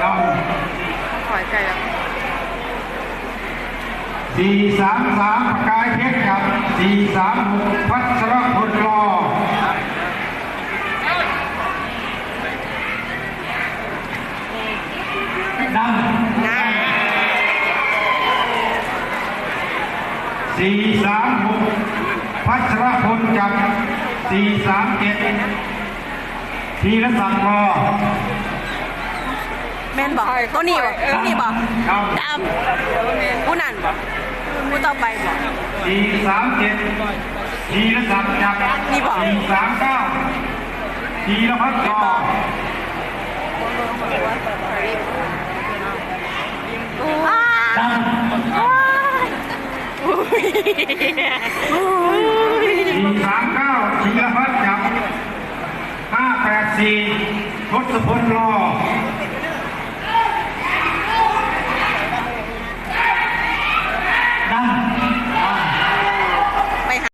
เราถอยไกลแล้วสี่สามสามประกายเพชรกับสี่สามหกพัชรพลรอดังนะสี่สามหกพัชรพลกับสี่สามเจ็ดธีรศักดิ์รอแม่น บอกตัวนี้บอกตัวนี้บอกครับดำผู้นั่นบอกผู้ต่อไปบอกสี่สามเจ็ดธีรศักดิ์จากนี่บอกสี่สามเก้าธีรพัฒน์รออ้าดังอุ้ยอุ้ยสี่สามเก้าธีรพัฒน์จากห้าแปดสี่ทศพลรอ